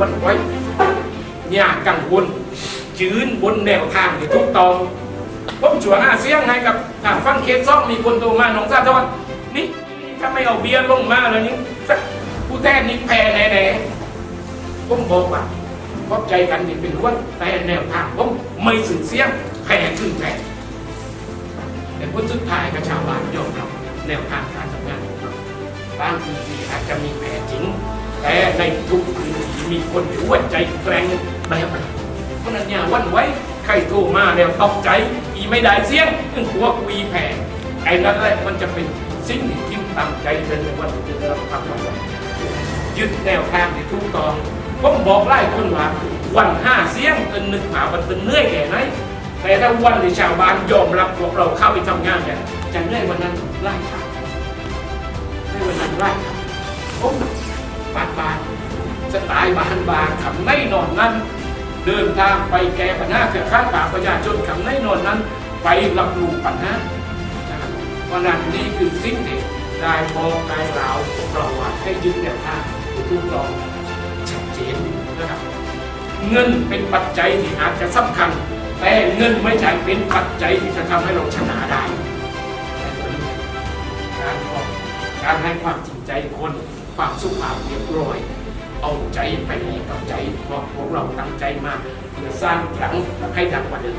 วันไว้ยากังวลยืนบนแนวทางที่ถูกต้องผมชวร์อาเซียงให้กับฟังเคสซ่องมีคนโทรมาหนองซาทอนนี่ถ้าไม่เอาเบียร์ลงมาแล้วนี่สักผู้แทนนี่แพ้แน่ๆผมบอกว่าขอบใจกันที่เป็นวันแต่แนวทางผมไม่สื่อเสียงแพ้ขึ้นแพ้แต่ผลสุดท้ายก็ชาวบ้านยอมรับแนวทางการทำงานบางทีอาจจะมีแผลจริงแต่ในทุกพื้นที่ มีคนที่หัวใจแกร่งแบบนั้นเพราะนั้นย่าวันไว้ใครโทรมาแล้วตกใจอีไม่ได้เสียงอึ้งหัวกุยแผ่ไอ้นั่นแหละมันจะเป็นสิ่งที่ทิ่มตามใจเป็นในวันที่จะได้รับความร็จยึดแนวทางที่ถูกต้องผมบอกไล่คนว่าวันห้าเสียงเป็นหนึ่งหาบันเป็นเนื่อยแค่ไหนแต่ถ้าวันที่ชาวบ้านยอมรับพวกเราเข้าไปทำงานเนี่ยจะได้วันนั้นไล่ทำได้วันนั้นไล่ทำผม สไตล์บานบานคำในนอนนั้น เดินทางไปแก้ปัญหาเครือข่ายป่าประชาชนคำในนอนนั้น ไปรับรู้ปัญหานะครับเพราะนั้นนี่คือสิ่งที่ได้บอกได้กล่าวพวกเราว่าให้ยึดแนวทางที่ถูกต้องชัดเจนนะครับเงินเป็นปัจจัยที่อาจจะสำคัญ แต่เงินไม่ใช่เป็นปัจจัยที่จะทำให้เราชนะได้การออกการให้ความจริงใจคนความสุภาพเรียบร้อย เอาใจไปกับใจเพราะพวกเราตั้งใจมากเพื่อสร้างหลังให้ดังกว่าเดิม